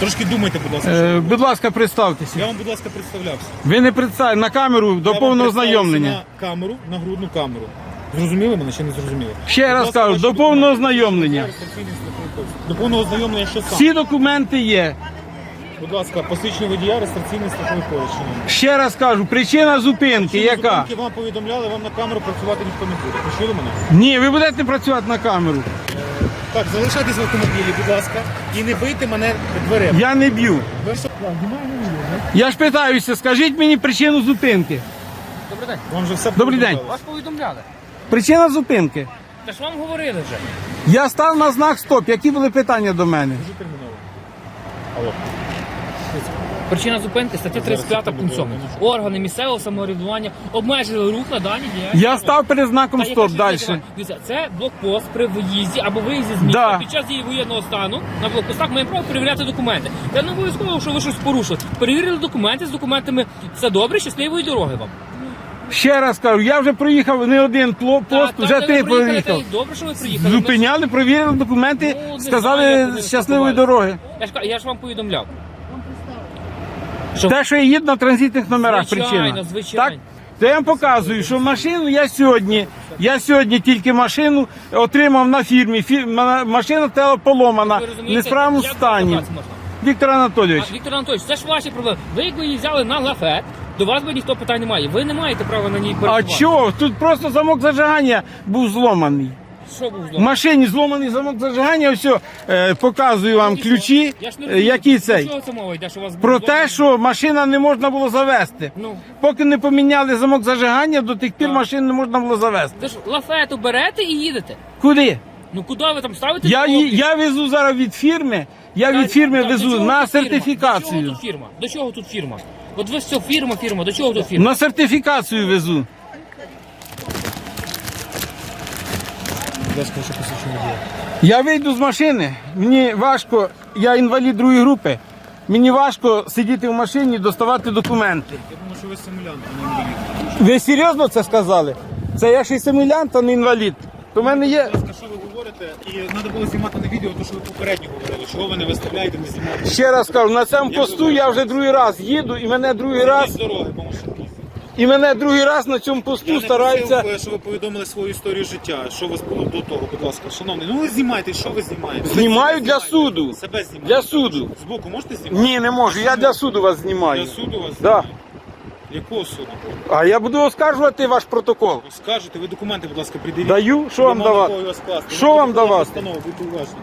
Трошки думайте, будь ласка. Е, будь ласка, представтеся. Я вам, будь ласка, представлявся. Ви не представ на камеру до Я вам повного представився знайомлення. На камеру, на грудну камеру. Зрозуміли мене чи не зрозуміли? Ще Будь раз ласка, кажу, ваші до повного знайомлення. До повного знайомлення що саме? Всі документи є. Будь ласка, посвідчення водія, реєстраційний страховий ні? Ще раз кажу, причина зупинки яка? Зупинки вам повідомляли, вам на камеру працювати ніхто не буде. Почули мене? Ні, ви будете працювати на камеру. Так, залишайтесь в автомобілі, будь ласка, і не бийте мене дверима. Я не б'ю. Ви що? Я ж питаюся, скажіть мені причину зупинки. Добрий день. Вам вже все Добрий день. Вас повідомляли. Причина зупинки. Та ж вам говорили вже. Я став на знак стоп. Які були питання до мене? Дуже терміново. Алло. Причина зупинки стаття 35 пункт 7. Органи місцевого самоврядування обмежили рух на даній ділянці. Я став перед знаком Та стоп далі. Дивіться, це блокпост при виїзді або виїзді з міста Да. під час дії воєнного стану. На блокпостах маємо право перевіряти документи. Та не обов'язково, що ви щось порушили. Перевірили документи, з документами все добре, щасливої дороги вам. Ще раз кажу, я вже проїхав не один пло- пост, Та, вже та, три ви приїхали, та й Добре, що ви приїхали. Ми- Зупиняли, провірили документи, Ну, не знаю, сказали вони щасливої дороги. Я ж, ка- я ж вам повідомляв. Те, що я їду на транзитних номерах, Звичайно, причина. звичайно. Так? То я вам показую, що машину я сьогодні, я сьогодні тільки машину отримав на фірмі. Фі- ма- машина тела поломана, Ви в розумієте, несправному як стані. можна? Віктор Анатолійович, А, Віктор Анатолійович, це ж ваші проблеми. Ви якби їздили на лафет, до вас би ніхто питань не має. Ви не маєте права на ній а перебувати. чого? Тут просто замок зажигання був зломаний. Що був В злом? машині зломаний замок зажигання, ось е, показую вам ключі, Я ж не е, розумію, які про цей. що це мова йде, що у вас був Про злом? те, що машина не можна було завести. Ну, Поки не поміняли замок зажигання, до тих пір машину не можна було завести. ви ж лафету берете і їдете. Куди? Ну куди ви там ставите? Я, я везу зараз від фірми, я від фірми везу на? До сертифікацію. чого тут фірма? До чого тут фірма? От ви все, фірма, фірма, до чого тут фірма? На сертифікацію везу. Ласка, що посвідчення водія. Я вийду з машини, мені важко, я інвалід другої групи. Мені важко сидіти в машині доставати документи. Я думаю, що ви симулянт, а не інвалід. Ви серйозно це сказали? Це я ще й симулянт, а не інвалід. То в мене є. Будь ласка, що ви говорите? І треба було знімати на відео, те, що ви попередньо говорили. Чого ви не виставляєте, не знімаєте? Ще раз кажу, на цьому посту я вже другий раз їду, і мене другий раз, З дороги по машині. І мене другий раз на цьому посту Я стараються. просив, щоб ви повідомили свою історію життя. Що у вас було до того, будь ласка, шановний. Ну ви знімайте, що ви знімаєте? Знімаю для суду. Себе знімайте. Для суду. Збоку можете знімати? Ні, не можу. Я для суду вас знімаю. Для суду вас Да. знімають? Якого суду? А я буду оскаржувати ваш протокол. Скажете, ви документи, будь ласка, придивіть. Даю? Що вам давати? Що вам давати? Постанову, будьте уважні.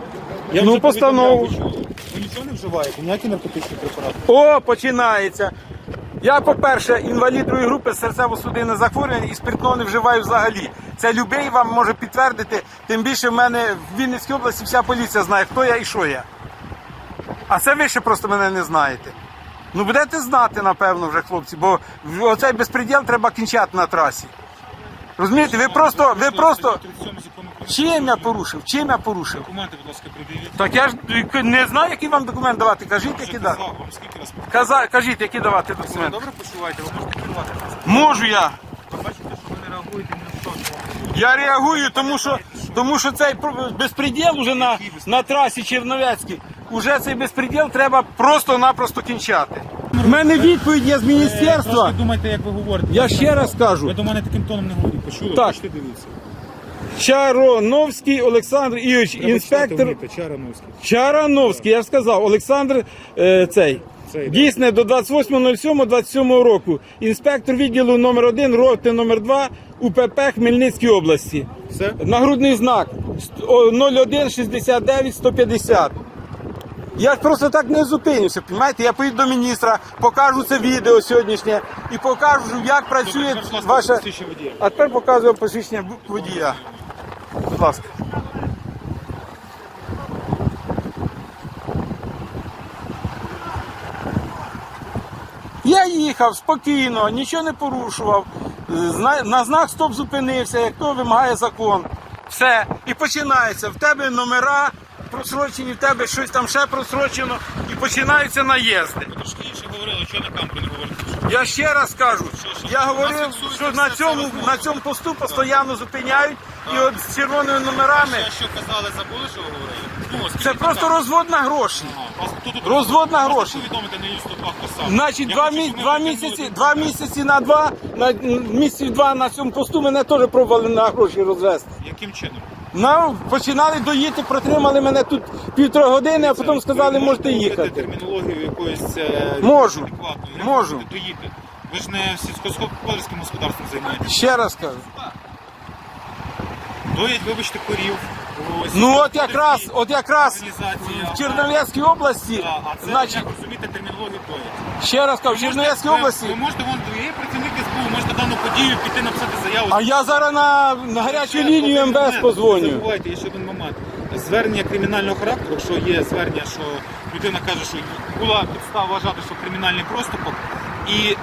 Я Ну, вже постанову. повідомляв, ви чули. Ви нічого не вживаєте? Ніякі наркотичні препарати? О, починається. Я, по-перше, інвалід другої групи серцево-судинне захворювання і спиртного не вживаю взагалі. Це любий вам може підтвердити. Тим більше в мене в Вінницькій області вся поліція знає, хто я і що я. А це ви ще просто мене не знаєте. Ну будете знати, напевно, вже хлопці, бо оцей безпреділ треба кінчати на трасі. Розумієте, ви просто, ви просто. 37 закону про Чим я порушив? Чим я порушив? Документи, будь ласка, придивіть. Так я ж не знаю, який вам документ давати. Кажіть, які дати. казав вам скільки раз. Каза, кажіть, які давати Ви документи. добре почуваєте? Ви можете керувати. Можу я. Ви бачите, що ви не реагуєте ні на що. Я реагую, тому що, тому що цей про- безпреділ уже на, на трасі Черновецькій, уже цей безпреділ треба просто-напросто кінчати. У мене відповідь є з міністерства. Трошки думайте, як ви говорите. Я ще раз кажу. Ви до мене таким тоном не говорите. Почули? Так. Хочете дивитися? Чароновський Олександр Ігорович, Треба інспектор. вміти, Чарановський. Чарановський, я ж сказав, Олександр е, цей. Цей, да. Дійсне до 28.07.27 року. Інспектор відділу номер 1 роти номер 2 УПП Хмельницькій області. Все? Нагрудний знак 01 69 150. Я ж просто так не зупинюся, розумієте? Я поїду до міністра, покажу це відео сьогоднішнє і покажу, як працює Добре, будь ласка, ваша. посвідчення водія. А тепер показую посвідчення водія. Ласка. Я їхав спокійно, нічого не порушував. На знак стоп зупинився, як то вимагає закон. Все. І починається. В тебе номера просрочені, в тебе щось там ще просрочено, і починаються наїзди. Трошки інше говорили, що на камеру не говорите. Я ще раз кажу, я говорив, що на цьому, на цьому посту постійно зупиняють і от з червоними номерами. Що казали, забули, що говорили? Ну, Це просто так. розвод на гроші. Ага, вас хто тут Розвод на гроші. Значить, два, мі... два місяці, два місяці на два, на місяці два на цьому посту мене теж пробували на гроші розвести. Яким чином? Ну, починали доїти, протримали мене тут півтори години, а потім сказали, можете їхати. термінологію якоїсь е, Можу. адекватної. Як Можу. ви будете доїти? Ви ж не сільськогосподарським господарством займаєтесь. Ще раз кажу. Доїть, вибачте, корів. Ось, Ну от якраз, от якраз в Чернівецькій області, А, а це, значить, як розумієте, термінологію доїть. ще раз кажу, в Чернівецькій Ви- області. Ви можете, вон, є працівник Можете дану подію піти написати заяву. А я зараз на, на гарячу лінію МВС Не позвоню. забувайте, є ще один момент. Звернення кримінального характеру, якщо є звернення, що людина каже, що була підстава вважати, що кримінальний проступок, і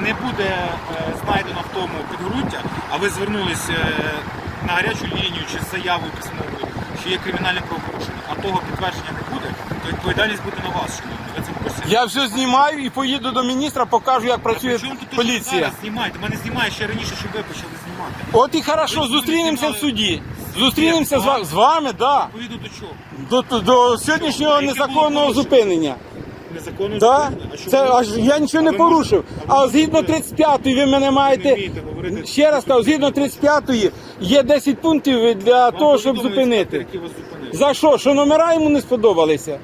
не буде е, знайдено в тому підґрунтя, а ви звернулись е, на гарячу лінію чи з заявою письмовою, що є кримінальне правопорушення, а того підтвердження не буде, то відповідальність буде на вас, Я все знімаю і поїду до міністра, покажу, як працює поліція. зараз знімаєте? Мене знімає ще раніше, щоб ви почали знімати. От і хорошо, зустрінемося в суді. Зустрінемося з вами, з вами, да. Відповідно до чого? До, до сьогоднішнього незаконного зупинення. Незаконно Да? Це аж я нічого не порушив. А згідно можете- 35-ї ви мене маєте. Ще раз кажу, згідно 35-ї є 10 пунктів для того, щоб зупинити. За що? Що номера йому не сподобалися?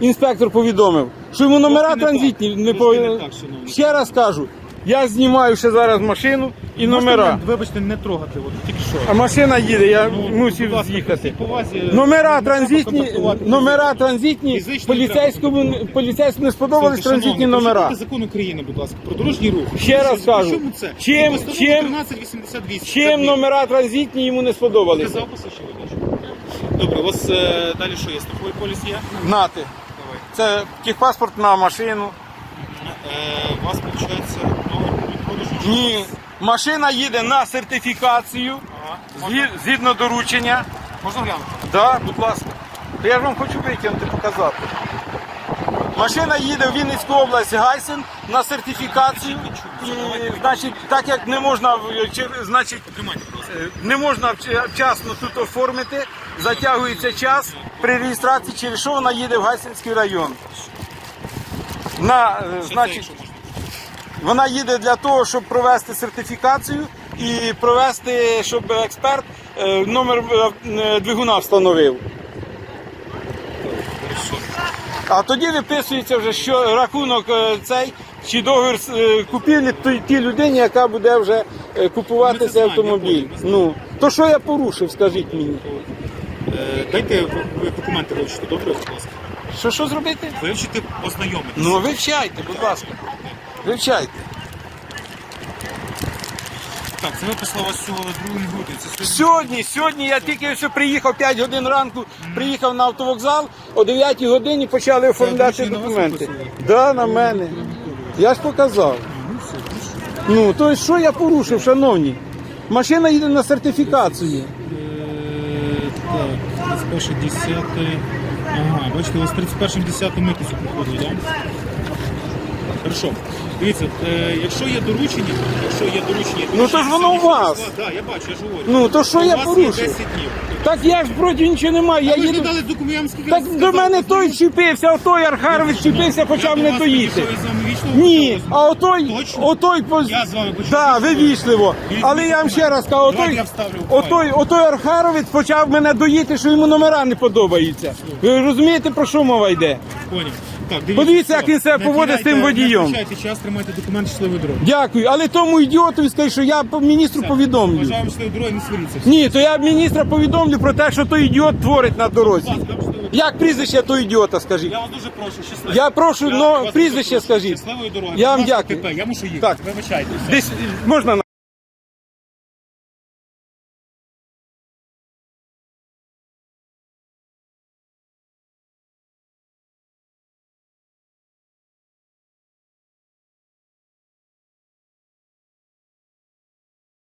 Інспектор повідомив, що йому номера Трошки не транзитні так. не Трошки не так, шановний. Ще раз кажу, я знімаю ще зараз машину і Можете номера. мене, Вибачте, не трогати, от тільки що. А машина їде, я Ну, мусив з'їхати. повазі, Номера транзитні, номера транзитні, Фізично не поліцейському поліцейському не сподобались транзитні номера. закон України, будь ласка, про дорожній рух. Ще раз кажу, чому це? чим- Постанова чим- 1388. Чим номера транзитні йому не сподобалися? Посвідчення водія? Добре, у вас е, далі що є? Страховий поліс є? Знати. Це техпаспорт на машину. Е, у вас, виходить, договір про продажу? Ні. Машина їде на сертифікацію Ага. згі- згідно доручення. Можна глянути? Так, будь ласка. Я ж вам хочу витягнути, показати. Машина їде в Вінницьку область Гайсен на сертифікацію. І, значить, так як не можна, в- значить, Тримайте, не можна вчасно тут оформити, затягується час при реєстрації, через що вона їде в Гайсинський район. На, е, значить, вона їде для того, щоб провести сертифікацію і провести, щоб експерт е, номер е, двигуна встановив. А тоді виписується вже що рахунок е, цей чи договір е, купівлі тій людині, яка буде вже е, купувати цей автомобіль. Ну то що я порушив, скажіть мені? Е, Дайте ви документи вивчити, добре, будь ласка. Що що зробити? Вивчити, ознайомитися. Ну вивчайте, будь ласка. Вивчайте. Так, це виписала вас цього 2 грудня. Це сьогодні. Сьогодні, сьогодні я тільки ось приїхав 5 годин ранку, приїхав на автовокзал, о 9 годині почали оформляти документи. Да, на мене. Я ж показав. Ну, то есть, що я порушив, шановні? Машина їде на сертифікацію. Е, Так, 31 10 Ага, бачите, у вас 31 10 митницю приходить, так? Хорошо. Дивіться, е, якщо є доручення, якщо є доручення... Ну, то ж воно у вас. Так, я бачу, я ж говорю. Ну, то що у я вас порушив? 10 днів. Так я ж проти нічого не маю. Я Ви ж не їду. дали документ, я вам скільки Так разів до сказав, мене той чіпився, отой Архарович чіпився, почав Я до мене вас доїти. підійшов і вами вічливо Ні, а отой, Точно? отой поз... Я з вами почав да, вічливо. вічливо. Але я вам ще раз кажу, Давайте отой, я вставлю в отой, отой Архаровець почав мене доїти, що йому номера не подобаються. Ви розумієте, про що мова йде? Поняв. Так, дивіться, Подивіться, як він себе поводить з тим водієм. Час, тримайте документи щасливої дороги. Дякую. Але тому ідіотові скажи, що я по- міністру повідомлю. Бажаю вам щасливої дороги, не сваріться. Ні, то я міністра повідомлю про те, що той ідіот творить на дорозі. Будь ласка, вам щасливої Як прізвище того ідіота, скажіть? Я вас дуже прошу, щасливо. Я прошу, но прізвище скажіть. Щасливої дороги. Я вам Будь ласка, дякую. ТП, Я мушу їхати. Так. Вибачайте. все. Десь можна на.